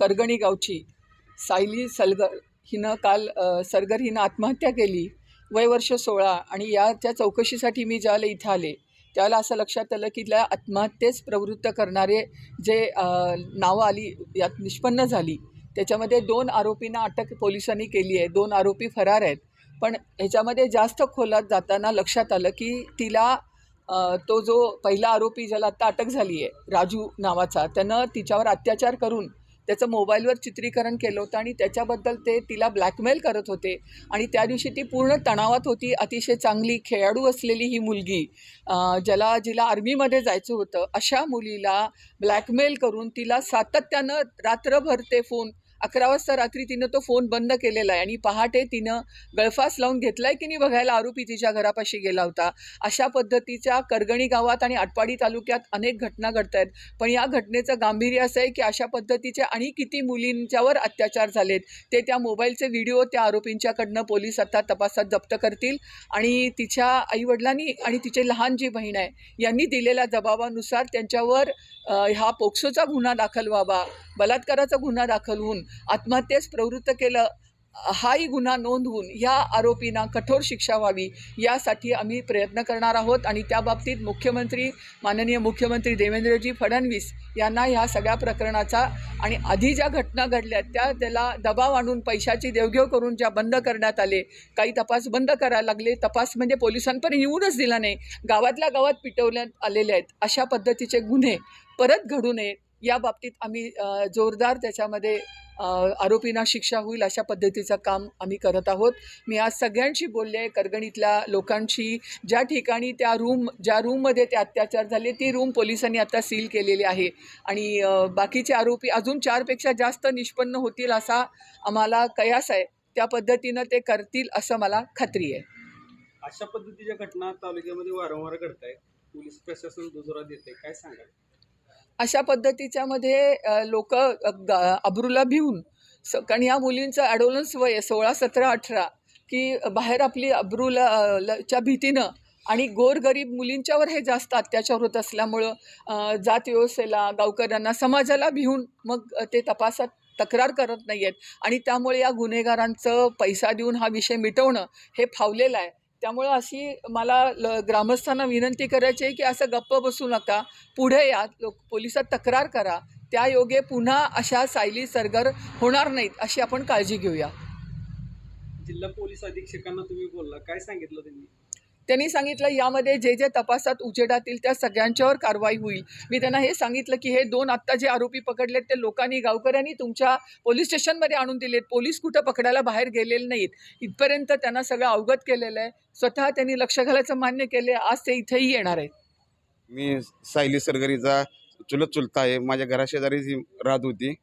करगणी गावची सायली सलगर हिनं काल सरगर हिनं आत्महत्या केली वय वर्ष सोळा आणि याच्या चौकशीसाठी मी ज्याला इथं आले त्याला असं लक्षात आलं की त्या आत्महत्येस प्रवृत्त करणारे जे नावं आली यात निष्पन्न झाली. त्याच्यामध्ये दोन आरोपींना अटक पोलिसांनी केली आहे दोन आरोपी फरार आहेत. पण ह्याच्यामध्ये जास्त खोलात जाताना लक्षात आलं की तिला तो जो पहिला आरोपी ज्याला आत्ता अटक झाली आहे राजू नावाचा त्यानं तिच्यावर अत्याचार करून त्याचं मोबाईलवर चित्रीकरण केलं होतं आणि त्याच्याबद्दल ते तिला ब्लॅकमेल करत होते. आणि त्या दिवशी ती पूर्ण तणावात होती. अतिशय चांगली खेळाडू असलेली ही मुलगी ज्याला जिला आर्मीमध्ये जायचं होतं अशा मुलीला ब्लॅकमेल करून तिला सातत्यानं रात्रभर ते फोन अकरा वाजता रात्री तिनं तो फोन बंद केलेला आहे आणि पहाटे तिनं गळफास लावून घेतलाय की नाही बघायला? आरोपी तिच्या घरापाशी गेला होता. अशा पद्धतीच्या करगणी गावात आणि आटपाडी तालुक्यात अनेक घटना घडत आहेत पण या घटनेचं गांभीर्य असं आहे की अशा पद्धतीचे आणि किती मुलींच्यावर अत्याचार झालेत ते त्या मोबाईलचे व्हिडिओ त्या आरोपींच्याकडनं पोलीस आता तपासात जप्त करतील. आणि तिच्या आईवडिलांनी आणि तिचे लहान जी बहीण आहे यांनी दिलेल्या जबाबानुसार त्यांच्यावर हा पोक्सोचा गुन्हा दाखल व्हावा बलात्काराचा गुन्हा दाखल होऊन आत्महत्येस प्रवृत्त केलं. हाही गुन्हा नोंदवून या आरोपींना कठोर शिक्षा व्हावी यासाठी आम्ही प्रयत्न करणार आहोत. आणि त्या बाबतीत मुख्यमंत्री माननीय मुख्यमंत्री देवेंद्रजी फडणवीस यांना ह्या सगळ्या प्रकरणाचा आणि आधी ज्या घटना घडल्या त्या त्याला दबाव आणून पैशाची देवघेव करून ज्या बंद करण्यात आले काही तपास बंद करायला लागले. तपास म्हणजे पोलिसांपर्यंत येऊनच दिला नाही गावातल्या गावात पिटवण्यात आलेले आहेत. अशा पद्धतीचे गुन्हे परत घडू नये या बाबतीत आम्ही जोरदार त्याच्यामध्ये आरोपींना शिक्षा होईल अशा पद्धतीचं काम आम्ही करत आहोत. मी आज सगळ्यांशी बोलले आहे. करगणीतल्या लोकांशी ज्या ठिकाणी त्या रूम ज्या रूममध्ये ते अत्याचार झाले ती रूम पोलिसांनी आता सील केलेली आहे. आणि बाकीचे आरोपी अजून चारपेक्षा जास्त निष्पन्न होतील असा आम्हाला कयास आहे. त्या पद्धतीनं ते करतील असं मला खात्री आहे. अशा पद्धतीच्या घटना तालुक्यामध्ये वारंवार घडत आहेत पोलीस प्रशासन दुजोरा देते काय सांगाल? अशा पद्धतीच्यामध्ये लोक अब्रूला भिवून स कारण या मुलींचं ॲडोलन्स वय आहे सोळा सतरा अठरा की बाहेर आपली अब्रूला ल- च्या भीतीनं आणि गोरगरीब मुलींच्यावर हे जास्त अत्याचार होत असल्यामुळं जात व्यवस्थेला गावकऱ्यांना समाजाला भिवून मग ते तपासात तक्रार करत नाही आहेत आणि त्यामुळे या गुन्हेगारांचं पैसा देऊन हा विषय मिटवणं हे फावलेलं आहे. त्यामुळं अशी मला ल ग्रामस्थांना विनंती करायची आहे की असं गप्प बसू नका. पुढे या. लोक पोलिसात तक्रार करा. त्या योगे पुन्हा अशा सायली सरगर होणार नाहीत अशी आपण काळजी घेऊया. जिल्हा पोलीस अधीक्षकांना तुम्ही बोलला. काय सांगितलं त्यांनी? त्यांनी सांगितलं यामध्ये जे जे तपासात उजेडातील त्या सगळ्यांच्यावर कारवाई होईल. मी त्यांना हे सांगितलं की हे दोन आत्ता जे आरोपी पकडलेत ते लोकांनी गावकऱ्यांनी तुमच्या पोलीस स्टेशनमध्ये आणून दिलेत. पोलीस कुठं पकडायला बाहेर गेलेले नाहीत. इथपर्यंत त्यांना सगळं अवगत केलेलं आहे. स्वतः त्यांनी लक्ष घालायचं मान्य केले आज ते इथेही येणार आहेत. मी सायली सरगरीचा चुलत चुलता आहे. माझ्या घराशेजारीच ही राहत होती.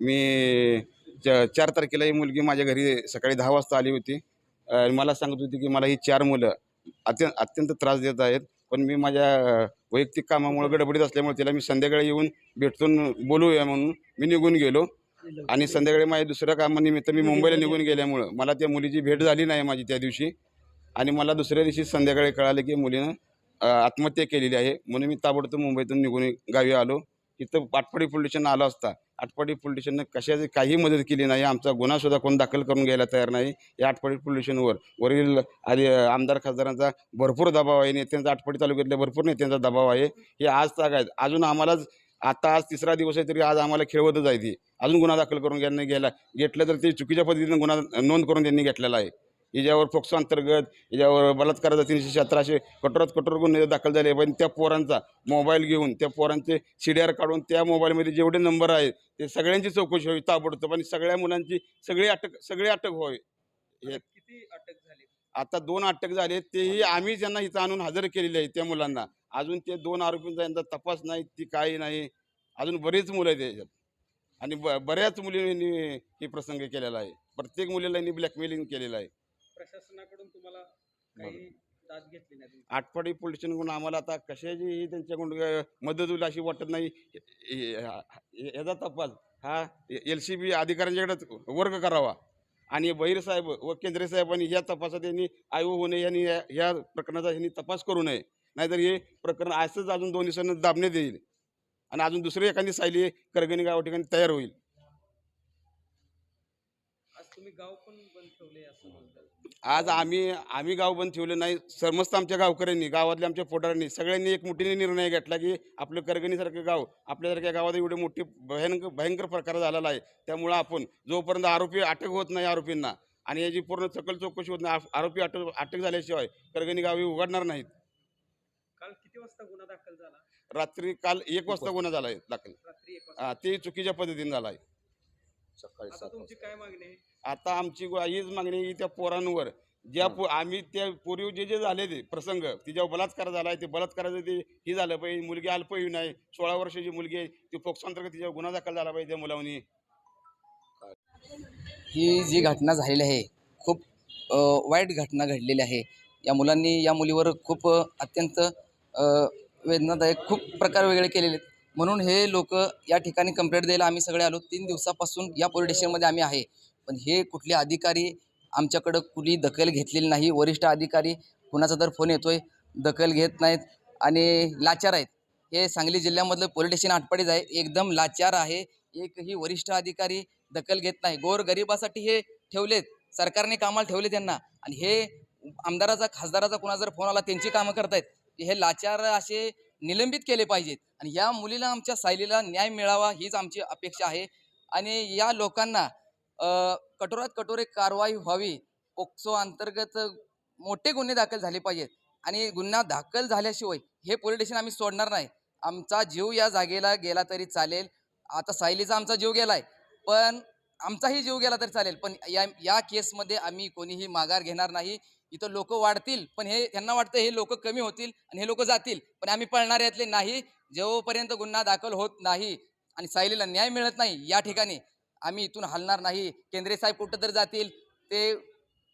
मी च चार तारखेला ही मुलगी माझ्या घरी सकाळी दहा वाजता आली होती. अ, मला सांगत होती की मला ही चार मुलं अत्यंत अत्यंत त्रास देत आहेत. पण मी माझ्या वैयक्तिक कामामुळे गडबडीत असल्यामुळे तिला मी संध्याकाळी येऊन भेटून बोलूया म्हणून मी निघून गेलो. आणि संध्याकाळी माझ्या दुसऱ्या कामानिमित्त मी मुंबईला निघून गेल्यामुळं मला त्या मुलीची भेट झाली नाही माझी त्या दिवशी. आणि मला दुसऱ्या दिवशी संध्याकाळी कळालं की मुलीनं आत्महत्या केलेली आहे. म्हणून मी ताबडतोब मुंबईतून निघून गावी आलो. इथं पाठपडी पोलीस स्टेशन आलो असता. आटपाडी पोलीस स्टेशननं कशाची काही मदत केली नाही आमचा गुन्हासुद्धा कोण दाखल करून घ्यायला तयार नाही या आटपाडी पोलीस स्टेशनवर. वरील आधी आमदार खासदारांचा भरपूर दबाव आहे नेत्यांचा आटपाडी तालुक्यातल्या भरपूर नेत्यांचा दबाव आहे. हे आज ताग आहेत. अजून आम्हालाच आता आज तिसरा दिवस आहे तरी आज आम्हाला खेळवतच आहे ती. अजून गुन्हा दाखल करून घ्यायला घ्यायला घेतलं तर ते चुकीच्या पद्धतीनं गुन्हा नोंद करून त्यांनी घेतलेला आहे. याच्यावर फोक्सो अंतर्गत याच्यावर बलात्काराचा तीनशे सतराशे कठोरात कठोर गुन्हे दाखल झाले. पण त्या पोरांचा मोबाईल घेऊन त्या पोरांचे सी डी आर काढून त्या मोबाईलमध्ये जेवढे नंबर आहेत ते सगळ्यांची चौकशी व्हावी ताबडतोब. आणि सगळ्या मुलांची सगळी अटक सगळी अटक व्हावी. हे किती अटक झाली? आता दोन अटक झाले तेही आम्ही त्यांना इथं आणून हजर केलेले आहे त्या मुलांना. अजून ते दोन आरोपींचा यांचा तपास नाही ती काही नाही. अजून बरीच मुलं आहेत त्याच्यात आणि ब बऱ्याच मुलींनी हे प्रसंग केलेला आहे. प्रत्येक मुलीला यांनी ब्लॅकमेलिंग केलेलं आहे. प्रशासनाकडून तुम्हाला काही दाद घेतली नाही? आटपाडी पोलीस स्टेशनकडून आम्हाला आता कशाची त्यांच्याकडून मदत होईल अशी वाटत नाही. याचा तपास हा एल सी बी अधिकाऱ्यांच्याकडे वर्ग करावा. आणि बहिर साहेब व केंद्रे साहेबांनी या तपासात यांनी आयु होणे यांनी या प्रकरणाचा यांनी तपास करू नये. नाहीतर हे प्रकरण असंच अजून दोन दिवसांनी दाबण्यात येईल. आणि अजून दुसरी एखादी सायली करगणी गाव ठिकाणी तयार होईल. तुम्ही गाव पण बंद ठेवले असं म्हणतात. आज आम्ही आम्ही गाव बंद ठेवलं नाही. समस्त आमच्या गावकऱ्यांनी गावातल्या आमच्या पोटारांनी सगळ्यांनी एक मुठीने निर्णय घेतला की आपलं करगणीसारखं गाव आपल्यासारख्या गावात एवढे मोठी भयंकर भयंकर प्रकार झालेला आहे. त्यामुळं आपण जोपर्यंत आरोपी अटक होत नाही आरोपींना आणि याची पूर्ण सकल चौकशी होत नाही आरोपी अटक अटक झाल्याशिवाय करगणी गावी उघडणार नाहीत. काल किती वाजता गुन्हा दाखल झाला? रात्री काल एक वाजता. गुन्हा झाला आहे दाखल. रात्री एक वाजता. हा, ते चुकीच्या पद्धतीने झाला आहे. सकाळी आता सात तुमची वाजता. काय मागणी आहे? आता आमची गो- हीच मागणी आहे की त्या पोरांवर. ज्या पो आम्ही त्या पूर्वी जे जे झाले ते प्रसंग तिच्यावर बलात्कार झाला आहे ते बलात्काराचं ते ही झालं पाहिजे. मुलगी अल्पवयीन आहे सोळा वर्षाची मुलगी आहे ती फोक्स अंतर्गत तिच्यावर गुन्हा दाखल झाला पाहिजे त्या मुलावनी. ही जी घटना झालेली आहे खूप अ, वाईट घटना घडलेली आहे. या मुलांनी या मुलीवर खूप अ, अत्यंत अ, वेदनादायक खूप प्रकार वेगळे केलेले आहेत. म्हणून हे लोक या ठिकाणी कंप्लेंट द्यायला आम्ही सगळे आलो. तीन दिवसापासून या पोलीस स्टेशनमध्ये आम्ही आहे. पण हे कुठले अधिकारी आमच्याकडं कुणी दखल घेतलेली नाही. वरिष्ठ अधिकारी कुणाचा तर फोन येतोय दखल घेत नाहीत आणि लाचार आहेत. हे सांगली जिल्ह्यामधलं पोलीस स्टेशन आटपाडीच आहे. एकदम लाचार आहे. एकही वरिष्ठ अधिकारी दखल घेत नाही. गोरगरिबासाठी हे ठेवलेत. सरकारने कामाला ठेवले त्यांना आणि हे आमदाराचा खासदाराचा कुणा जर फोन आला त्यांची कामं करतायत. हे लाचार असे निलंबित केले पाहिजेत. आणि या मुलीला आमच्या सायलीला न्याय मिळावा हीच आमची अपेक्षा आहे. आणि या लोकांना कठोरात कठोर एक कारवाई व्हावी पोक्सो अंतर्गत मोठे गुन्हे दाखल झाले पाहिजेत. आणि गुन्हा दाखल झाल्याशिवाय हे पोलीस स्टेशन आम्ही सोडणार नाही. आमचा जीव या जागेला गेला तरी चालेल. आता सायलीचा आमचा जीव गेलाय पण आमचाही जीव गेला तरी चालेल. पण या या केसमध्ये आम्ही कोणीही माघार घेणार नाही. इथं लोक वाढतील पण हे त्यांना वाटतं हे लोक कमी होतील आणि हे लोक जातील. पण आम्ही पळणार यातले नाही जेव्हापर्यंत गुन्हा दाखल होत नाही आणि सायलीला न्याय मिळत नाही या ठिकाणी आम्ही इथून हलणार नाही. केंद्रे साहेब कुठं तर जातील ते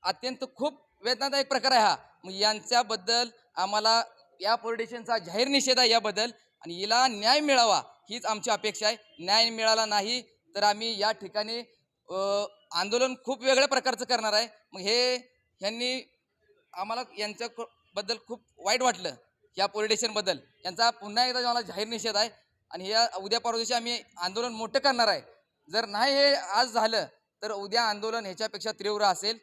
अत्यंत खूप वेदनादायक प्रकार आहे हा. मग यांच्याबद्दल आम्हाला या पोलीस जाहीर निषेध आहे याबद्दल आणि हिला न्याय मिळावा हीच आमची अपेक्षा आहे. न्याय मिळाला नाही तर आम्ही या ठिकाणी आंदोलन खूप वेगळ्या प्रकारचं करणार आहे. मग हे ह्यांनी आम्हाला यांच्या बद्दल खूप वाईट वाटलं. या पोलीस स्टेशनबद्दल यांचा पुन्हा एकदा आम्हाला जाहीर निषेध आहे. आणि या उद्या परवा दिवशी आम्ही आंदोलन मोठं करणार आहे. जर नाही हे आज झालं तर उद्या आंदोलन ह्याच्यापेक्षा तीव्र असेल.